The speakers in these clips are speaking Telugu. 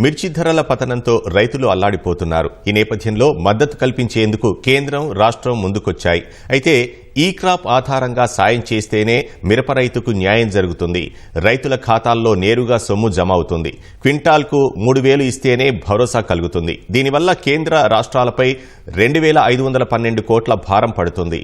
మిర్చి ధరల పతనంతో రైతులు అల్లాడిపోతున్నారు. ఈ నేపథ్యంలో మద్దతు కల్పించేందుకు కేంద్రం రాష్ట్రం ముందుకొచ్చాయి. అయితే ఈ క్రాప్ ఆధారంగా సాయం చేస్తేనే మిరప రైతుకు న్యాయం జరుగుతుంది. రైతుల ఖాతాల్లో నేరుగా సొమ్ము జమ అవుతుంది క్వింటాల్కు మూడు వేలు ఇస్తేనే భరోసా కలుగుతుంది. దీనివల్ల కేంద్ర రాష్ట్రాలపై రెండు వేల ఐదు వందల పన్నెండు కోట్ల భారం పడుతుంది.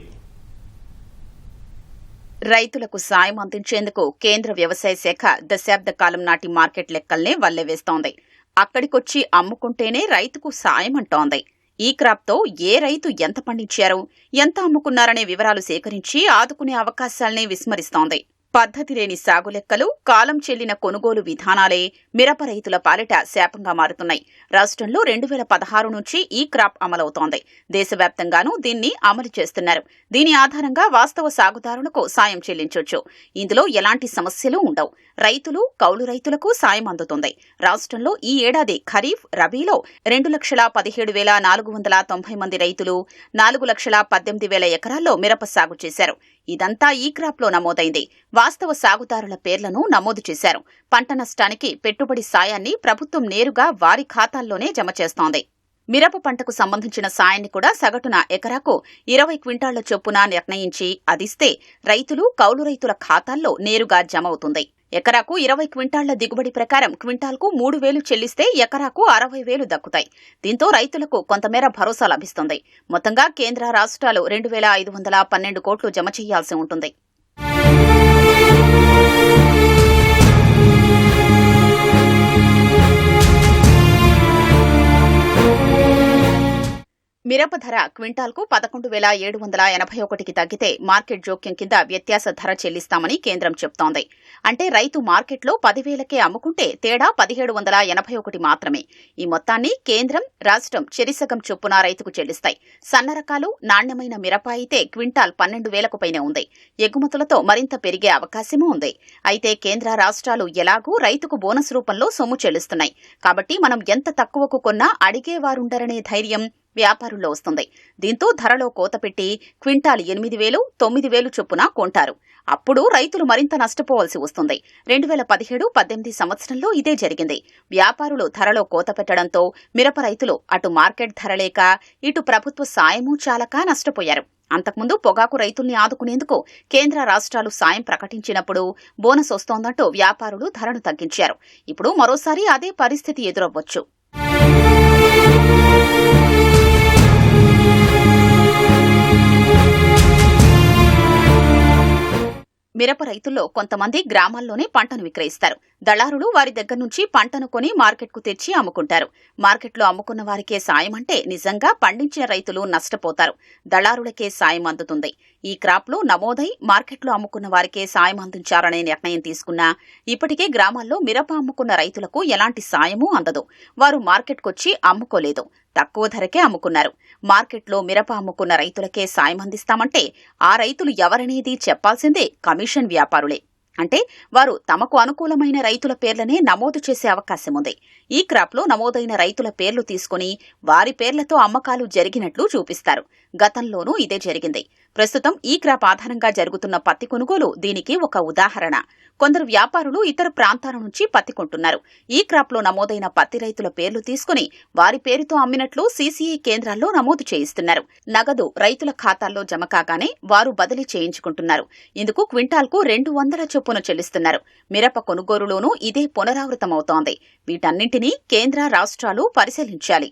రైతులకు సాయం అందించేందుకు కేంద్ర వ్యవసాయ శాఖ దశాబ్ద కాలం నాటి మార్కెట్ లెక్కల్నే వల్లెవేస్తోంది అక్కడికొచ్చి అమ్ముకుంటేనే రైతుకు సాయం అంటోంది. ఈ క్రాప్తో ఏ రైతు ఎంత పండించారు? ఎంత అమ్ముకున్నారనే వివరాలు సేకరించి ఆదుకునే అవకాశాల్ని విస్మరిస్తోంది. పద్ధతి లేని సాగు లెక్కలు కాలం చెల్లిన కొనుగోలు విధానాలే మిరప రైతుల పాలిట శాపంగా మారుతున్నాయి. రాష్ట్రంలో రెండు వేల పదహారు నుంచి ఈ క్రాప్ అమలవుతోంది. దేశవ్యాప్తంగానూ దీన్ని అమలు చేస్తున్నారు. దీని ఆధారంగా వాస్తవ సాగుదారులకు సాయం చెల్లించొచ్చు. ఇందులో ఎలాంటి సమస్యలు ఉండవు. రైతులు కౌలు రైతులకు సాయం అందుతుంది. రాష్ట్రంలో ఈ ఏడాది ఖరీఫ్ రబీలో రెండు లక్షల పదిహేడు వేల నాలుగు వందల తొంభై మంది రైతులు నాలుగు లక్షల పద్దెనిమిది వేల ఎకరాల్లో మిరప సాగు చేశారు. ఇదంతా ఈ క్రాప్లో నమోదైంది. వాస్తవ సాగుదారుల పేర్లను నమోదు చేశారు. పంట నష్టానికి పెట్టుబడి సాయాన్ని ప్రభుత్వం నేరుగా వారి ఖాతాల్లోనే జమ చేస్తోంది. మిరప పంటకు సంబంధించిన సాయాన్ని కూడా సగటున ఎకరాకు ఇరవై క్వింటాళ్ళ చొప్పున నిర్ణయించి అదిస్తే రైతులు కౌలు రైతుల ఖాతాల్లో నేరుగా జమ అవుతుంది. ఎకరాకు ఇరవై క్వింటాళ్ళ దిగుబడి ప్రకారం క్వింటాల్కు మూడు వేలు చెల్లిస్తే ఎకరాకు అరవై వేలు దక్కుతాయి. దీంతో రైతులకు కొంతమేర భరోసా లభిస్తుంది. మొత్తంగా కేంద్ర రాష్ట్రాలు రెండు వేల ఐదు వందల పన్నెండు కోట్లు జమ చేయాల్సి ఉంటుంది. మిరప ధర క్వింటాల్కు పదకొండు వేల ఏడు వందల ఎనభై ఒకటికి తగ్గితే మార్కెట్ జోక్యం కింద వ్యత్యాస ధర చెల్లిస్తామని కేంద్రం చెప్తోంది. అంటే రైతు మార్కెట్లో పదివేలకే అమ్ముకుంటే తేడా పదిహేడు వందల ఎనభై ఒకటి మాత్రమే. ఈ మొత్తాన్ని కేంద్రం రాష్ట్రం చెరిసగం చొప్పున రైతుకు చెల్లిస్తాయి. సన్న రకాలు నాణ్యమైన మిరప అయితే క్వింటాల్ పన్నెండు వేలకు పైనే ఉంది. ఎగుమతులతో మరింత పెరిగే అవకాశమూ ఉంది. అయితే కేంద్ర రాష్ట్రాలు ఎలాగూ రైతుకు బోనస్ రూపంలో సొమ్ము చెల్లిస్తున్నాయి. కాబట్టి మనం ఎంత తక్కువకు కొన్నా అడిగేవారుండరనే ధైర్యం వ్యాపారుల్లో వస్తుంది. దీంతో ధరలో కోత పెట్టి క్వింటాల్ ఎనిమిది వేలు తొమ్మిది వేలు చొప్పున కొంటారు. అప్పుడు రైతులు మరింత నష్టపోవాల్సి వస్తుంది. రెండు వేల పదిహేడు పద్దెనిమిది సంవత్సరంలో ఇదే జరిగింది. వ్యాపారులు ధరలో కోత పెట్టడంతో మిరప రైతులు అటు మార్కెట్ ధర లేక ఇటు ప్రభుత్వ సాయమూ చాలక నష్టపోయారు. అంతకుముందు పొగాకు రైతుల్ని ఆదుకునేందుకు కేంద్ర రాష్ట్రాలు సాయం ప్రకటించినప్పుడు బోనస్ వస్తోందంటూ వ్యాపారులు ధరను తగ్గించారు. ఇప్పుడు మరోసారి అదే పరిస్థితి ఎదురవ్వచ్చు. మిరప రైతుల్లో కొంతమంది గ్రామాల్లోనే పంటను విక్రయిస్తారు. దళారులు వారి దగ్గర నుంచి పంటను కొని మార్కెట్కు తెచ్చి అమ్ముకుంటారు. మార్కెట్లో అమ్ముకున్న వారికే సాయం అంటే నిజంగా పండించిన రైతులు నష్టపోతారు. దళారులకే సాయం అందుతుంది. ఈ క్రాప్లో నమోదై మార్కెట్లో అమ్ముకున్న వారికే సాయం అందించాలనే నిర్ణయం తీసుకున్నా ఇప్పటికే గ్రామాల్లో మిరప అమ్ముకున్న రైతులకు ఎలాంటి సాయమూ అందదు. వారు మార్కెట్కొచ్చి అమ్ముకోలేదు. తక్కువ ధరకే అమ్ముకున్నారు. మార్కెట్లో మిరప అమ్ముకున్న రైతులకే సాయం అందిస్తామంటే ఆ రైతులు ఎవరనేది చెప్పాల్సిందే కమిషన్ వ్యాపారులే. అంటే వారు తమకు అనుకూలమైన రైతుల పేర్లనే నమోదు చేసే అవకాశం ఉంది. ఈ క్రాప్లో నమోదైన రైతుల పేర్లు తీసుకుని వారి పేర్లతో అమ్మకాలు జరిగినట్లు చూపిస్తారు. గతంలోనూ ఇదే జరిగింది. ప్రస్తుతం ఈ క్రాప్ ఆధారంగా జరుగుతున్న పత్తి కొనుగోలు దీనికి ఒక ఉదాహరణ. కొందరు వ్యాపారులు ఇతర ప్రాంతాల నుంచి పత్తి కొంటున్నారు. ఈ క్రాప్లో నమోదైన పత్తి రైతుల పేర్లు తీసుకుని వారి పేరుతో అమ్మినట్లు సీసీఐ కేంద్రాల్లో నమోదు చేయిస్తున్నారు. నగదు రైతుల ఖాతాల్లో జమ కాగానే వారు బదిలీ చేయించుకుంటున్నారు. ఇందుకు క్వింటాల్కు రెండు వందల చొప్పున చెల్లిస్తున్నారు. మిరప కొనుగోలులోనూ ఇదే పునరావృతమవుతోంది. వీటన్నింటినీ కేంద్ర రాష్ట్రాలు పరిశీలించాలి.